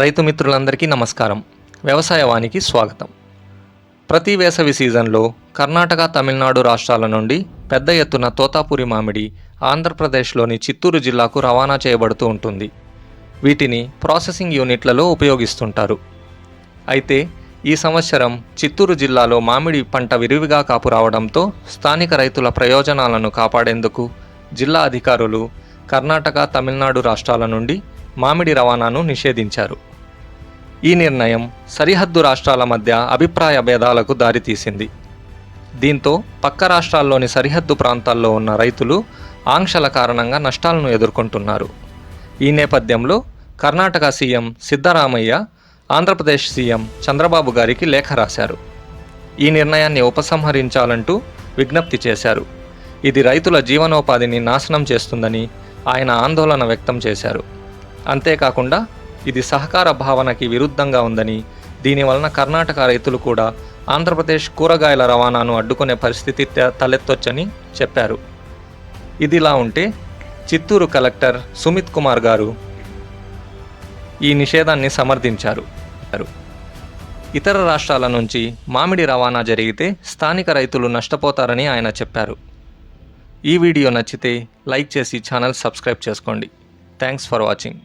రైతు మిత్రులందరికీ నమస్కారం. వ్యవసాయవానికి స్వాగతం. ప్రతి వేసవి సీజన్లో కర్ణాటక తమిళనాడు రాష్ట్రాల నుండి పెద్ద ఎత్తున తోతాపురి మామిడి ఆంధ్రప్రదేశ్లోని చిత్తూరు జిల్లాకు రవాణా చేయబడుతూ ఉంటుంది. వీటిని ప్రాసెసింగ్ యూనిట్లలో ఉపయోగిస్తుంటారు. అయితే ఈ సంవత్సరం చిత్తూరు జిల్లాలో మామిడి పంట విరివిగా కాపు రావడంతో స్థానిక రైతుల ప్రయోజనాలను కాపాడేందుకు జిల్లా అధికారులు కర్ణాటక తమిళనాడు రాష్ట్రాల నుండి మామిడి రవాణాను నిషేధించారు. ఈ నిర్ణయం సరిహద్దు రాష్ట్రాల మధ్య అభిప్రాయ భేదాలకు దారితీసింది. దీంతో పక్క రాష్ట్రాల్లోని సరిహద్దు ప్రాంతాల్లో ఉన్న రైతులు ఆంక్షల కారణంగా నష్టాలను ఎదుర్కొంటున్నారు. ఈ నేపథ్యంలో కర్ణాటక సీఎం సిద్ధరామయ్య ఆంధ్రప్రదేశ్ సీఎం చంద్రబాబు గారికి లేఖ రాశారు. ఈ నిర్ణయాన్ని ఉపసంహరించాలంటూ విజ్ఞప్తి చేశారు. ఇది రైతుల జీవనోపాధిని నాశనం చేస్తుందని ఆయన ఆందోళన వ్యక్తం చేశారు. అంతేకాకుండా ఇది సహకార భావనకి విరుద్ధంగా ఉందని దీనివలన కర్ణాటక రైతులు కూడా ఆంధ్రప్రదేశ్ కూరగాయల రవాణాను అడ్డుకునే పరిస్థితి త- తలెత్తొచ్చని చెప్పారు. ఇదిలా ఉంటే చిత్తూరు కలెక్టర్ సుమిత్ కుమార్ గారు ఈ నిషేధాన్ని సమర్థించారు. ఇతర రాష్ట్రాల నుంచి మామిడి రవాణా జరిగితే స్థానిక రైతులు నష్టపోతారని ఆయన చెప్పారు. ఈ వీడియో నచ్చితే లైక్ చేసి ఛానల్ సబ్స్క్రైబ్ చేసుకోండి. thanks for watching.